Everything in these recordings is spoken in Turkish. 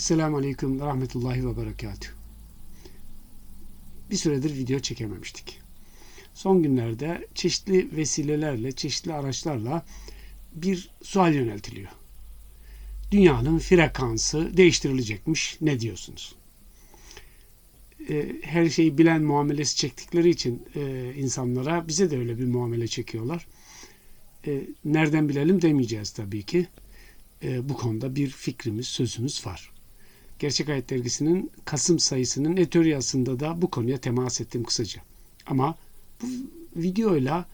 Esselamu Aleyküm ve Rahmetullahi ve Berekatuhu. Bir süredir video çekememiştik. Son günlerde çeşitli vesilelerle, çeşitli araçlarla bir sual yöneltiliyor. Dünyanın frekansı değiştirilecekmiş. Ne diyorsunuz? Ee, her şeyi bilen muamelesi çektikleri için e, insanlara bize de öyle bir muamele çekiyorlar. E, nereden bilelim demeyeceğiz tabii ki. E, bu konuda bir fikrimiz, sözümüz var. Gerçek Hayat Dergisi'nin Kasım sayısının etöryasında da bu konuya temas ettim kısaca. Ama bu videoyla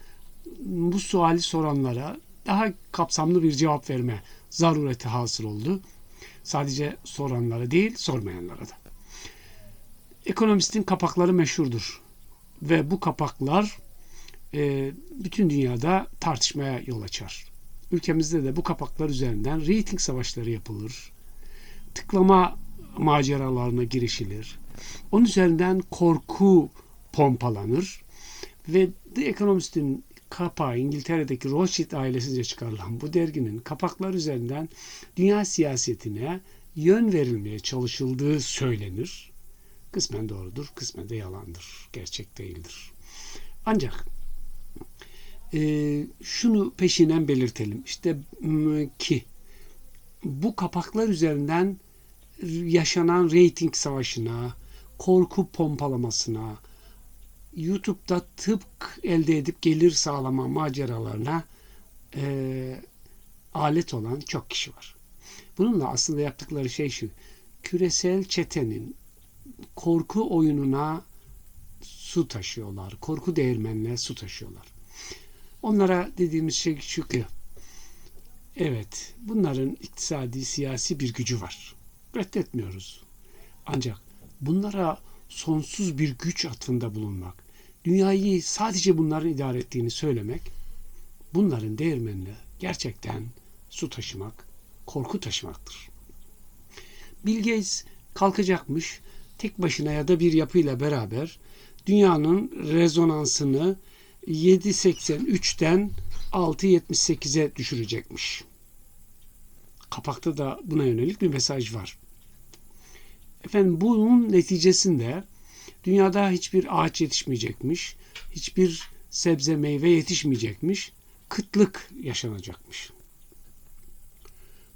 bu suali soranlara daha kapsamlı bir cevap verme zarureti hasıl oldu. Sadece soranlara değil, sormayanlara da. Ekonomistin kapakları meşhurdur. Ve bu kapaklar e, bütün dünyada tartışmaya yol açar. Ülkemizde de bu kapaklar üzerinden reyting savaşları yapılır. Tıklama maceralarına girişilir. Onun üzerinden korku pompalanır ve The Economist'in kapağı İngiltere'deki Rothschild ailesince çıkarılan bu derginin kapaklar üzerinden dünya siyasetine yön verilmeye çalışıldığı söylenir. Kısmen doğrudur, kısmen de yalandır. Gerçek değildir. Ancak e, şunu peşinen belirtelim. İşte ki bu kapaklar üzerinden yaşanan reyting savaşına, korku pompalamasına, YouTube'da tıpk elde edip gelir sağlama maceralarına e, alet olan çok kişi var. Bununla aslında yaptıkları şey şu. Küresel çetenin korku oyununa su taşıyorlar. Korku değirmenine su taşıyorlar. Onlara dediğimiz şey şu ki evet bunların iktisadi siyasi bir gücü var. Reddetmiyoruz. Ancak bunlara sonsuz bir güç atfında bulunmak, dünyayı sadece bunların idare ettiğini söylemek, bunların değirmenine gerçekten su taşımak, korku taşımaktır. Bill Gates kalkacakmış tek başına ya da bir yapıyla beraber dünyanın rezonansını 7.83'ten 6.78'e düşürecekmiş. Kapakta da buna yönelik bir mesaj var. Efendim bunun neticesinde dünyada hiçbir ağaç yetişmeyecekmiş, hiçbir sebze meyve yetişmeyecekmiş, kıtlık yaşanacakmış.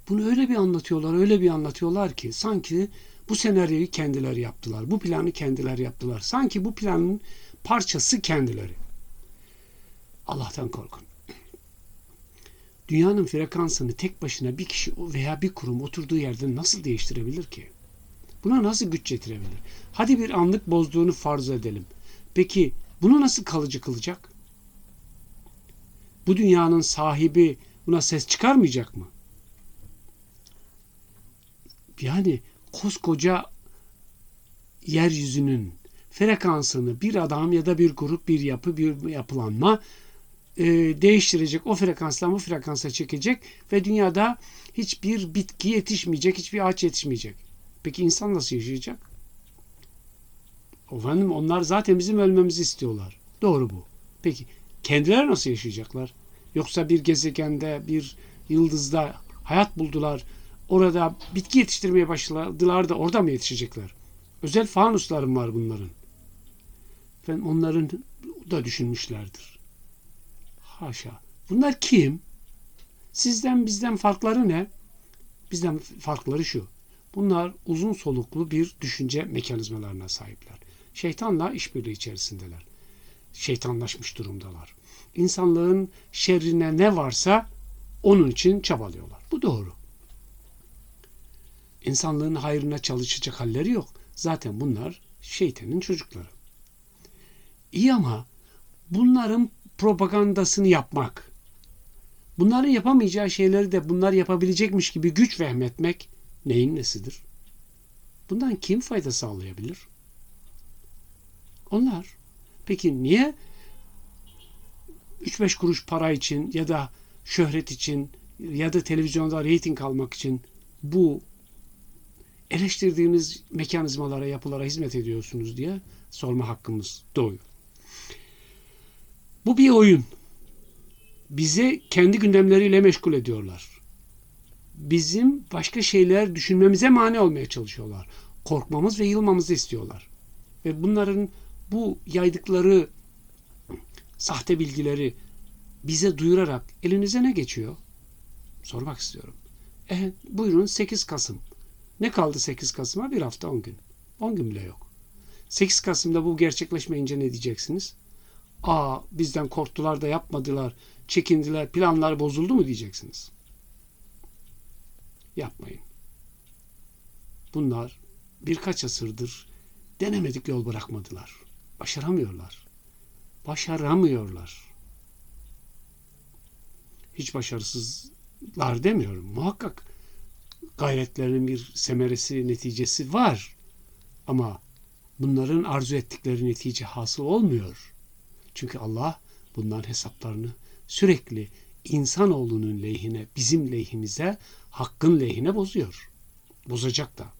Bunu öyle bir anlatıyorlar, öyle bir anlatıyorlar ki sanki bu senaryoyu kendileri yaptılar, bu planı kendileri yaptılar. Sanki bu planın parçası kendileri. Allah'tan korkun. Dünyanın frekansını tek başına bir kişi veya bir kurum oturduğu yerde nasıl değiştirebilir ki? Buna nasıl güç getirebilir? Hadi bir anlık bozduğunu farz edelim. Peki bunu nasıl kalıcı kılacak? Bu dünyanın sahibi buna ses çıkarmayacak mı? Yani koskoca yeryüzünün frekansını bir adam ya da bir grup, bir yapı, bir yapılanma e, değiştirecek. O frekansla bu frekansa çekecek ve dünyada hiçbir bitki yetişmeyecek, hiçbir ağaç yetişmeyecek. Peki insan nasıl yaşayacak? Efendim onlar zaten bizim ölmemizi istiyorlar. Doğru bu. Peki kendileri nasıl yaşayacaklar? Yoksa bir gezegende, bir yıldızda hayat buldular. Orada bitki yetiştirmeye başladılar da orada mı yetişecekler? Özel fanuslarım var bunların. Efendim onların da düşünmüşlerdir. Haşa. Bunlar kim? Sizden bizden farkları ne? Bizden farkları şu. Bunlar uzun soluklu bir düşünce mekanizmalarına sahipler. Şeytanla işbirliği içerisindeler. Şeytanlaşmış durumdalar. İnsanlığın şerrine ne varsa onun için çabalıyorlar. Bu doğru. İnsanlığın hayrına çalışacak halleri yok. Zaten bunlar şeytanın çocukları. İyi ama bunların propagandasını yapmak, bunların yapamayacağı şeyleri de bunlar yapabilecekmiş gibi güç vehmetmek neyin nesidir? Bundan kim fayda sağlayabilir? Onlar. Peki niye 3-5 kuruş para için ya da şöhret için ya da televizyonda reyting almak için bu eleştirdiğiniz mekanizmalara, yapılara hizmet ediyorsunuz diye sorma hakkımız doğuyor. Bu bir oyun. Bizi kendi gündemleriyle meşgul ediyorlar. Bizim başka şeyler düşünmemize mani olmaya çalışıyorlar. Korkmamız ve yılmamızı istiyorlar. Ve bunların bu yaydıkları sahte bilgileri bize duyurarak elinize ne geçiyor? Sormak istiyorum. E, buyurun 8 Kasım. Ne kaldı 8 Kasım'a? Bir hafta 10 gün. 10 gün bile yok. 8 Kasım'da bu gerçekleşmeyince ne diyeceksiniz? Aa bizden korktular da yapmadılar, çekindiler, planlar bozuldu mu diyeceksiniz. Yapmayın. Bunlar birkaç asırdır denemedik yol bırakmadılar. Başaramıyorlar. Başaramıyorlar. Hiç başarısızlar demiyorum. Muhakkak gayretlerinin bir semeresi, neticesi var. Ama bunların arzu ettikleri netice hasıl olmuyor. Çünkü Allah bunların hesaplarını sürekli insanoğlunun lehine, bizim lehimize, hakkın lehine bozuyor. Bozacak da.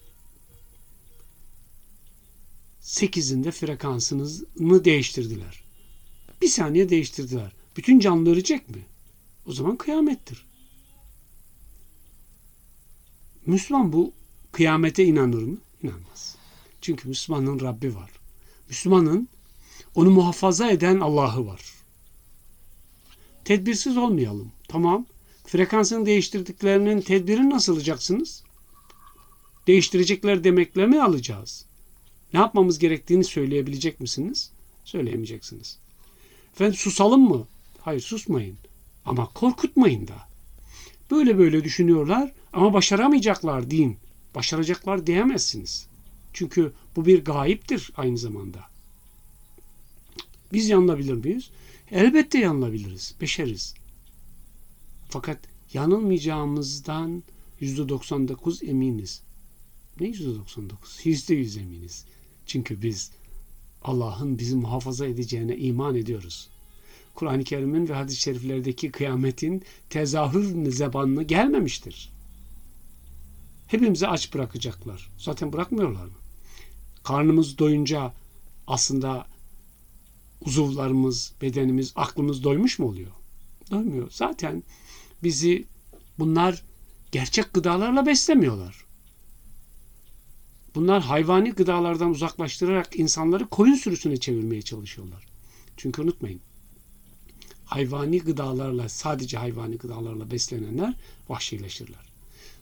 Sekizinde frekansını değiştirdiler. Bir saniye değiştirdiler. Bütün canlı ölecek mi? O zaman kıyamettir. Müslüman bu kıyamete inanır mı? İnanmaz. Çünkü Müslümanın Rabbi var. Müslümanın onu muhafaza eden Allah'ı var. Tedbirsiz olmayalım. Tamam. Frekansını değiştirdiklerinin tedbirini nasıl alacaksınız? Değiştirecekler demekle mi alacağız? Ne yapmamız gerektiğini söyleyebilecek misiniz? Söyleyemeyeceksiniz. Efendim susalım mı? Hayır susmayın. Ama korkutmayın da. Böyle böyle düşünüyorlar ama başaramayacaklar deyin. Başaracaklar diyemezsiniz. Çünkü bu bir gayiptir aynı zamanda. Biz yanılabilir miyiz? Elbette yanılabiliriz. Beşeriz. Fakat yanılmayacağımızdan %99 eminiz. Ne %99? %100 eminiz. Çünkü biz Allah'ın bizi muhafaza edeceğine iman ediyoruz. Kur'an-ı Kerim'in ve hadis-i şeriflerdeki kıyametin tezahür zebanını gelmemiştir. Hepimizi aç bırakacaklar. Zaten bırakmıyorlar mı? Karnımız doyunca aslında uzuvlarımız, bedenimiz, aklımız doymuş mu oluyor? Doymuyor. Zaten bizi bunlar gerçek gıdalarla beslemiyorlar. Bunlar hayvani gıdalardan uzaklaştırarak insanları koyun sürüsüne çevirmeye çalışıyorlar. Çünkü unutmayın. Hayvani gıdalarla, sadece hayvani gıdalarla beslenenler vahşileşirler.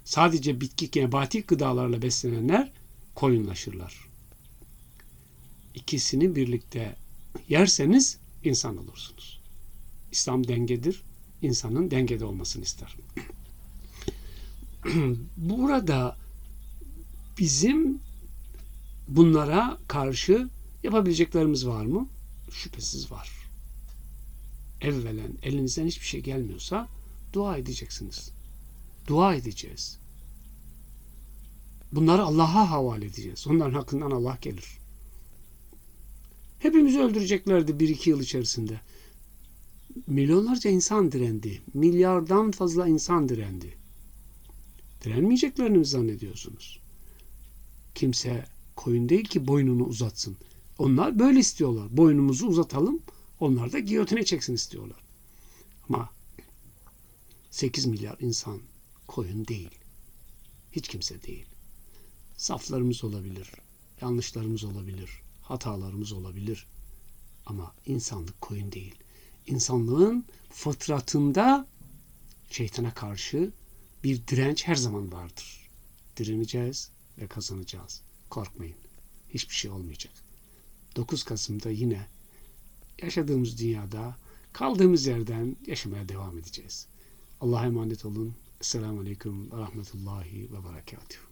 Sadece bitki, nebati gıdalarla beslenenler koyunlaşırlar. İkisini birlikte yerseniz insan olursunuz. İslam dengedir. İnsanın dengede olmasını ister. Burada bizim bunlara karşı yapabileceklerimiz var mı? Şüphesiz var. Evvelen elinizden hiçbir şey gelmiyorsa dua edeceksiniz. Dua edeceğiz. Bunları Allah'a havale edeceğiz. Onların hakkından Allah gelir. Hepimizi öldüreceklerdi bir iki yıl içerisinde. Milyonlarca insan direndi. Milyardan fazla insan direndi. Direnmeyeceklerini mi zannediyorsunuz? Kimse koyun değil ki boynunu uzatsın. Onlar böyle istiyorlar. Boynumuzu uzatalım. Onlar da giyotine çeksin istiyorlar. Ama 8 milyar insan koyun değil. Hiç kimse değil. Saflarımız olabilir. Yanlışlarımız olabilir. Hatalarımız olabilir. Ama insanlık koyun değil. İnsanlığın fıtratında şeytana karşı bir direnç her zaman vardır. Direneceğiz ve kazanacağız. Korkmayın. Hiçbir şey olmayacak. 9 Kasım'da yine yaşadığımız dünyada kaldığımız yerden yaşamaya devam edeceğiz. Allah'a emanet olun. Esselamu Aleyküm ve Rahmetullahi ve Berekatuhu.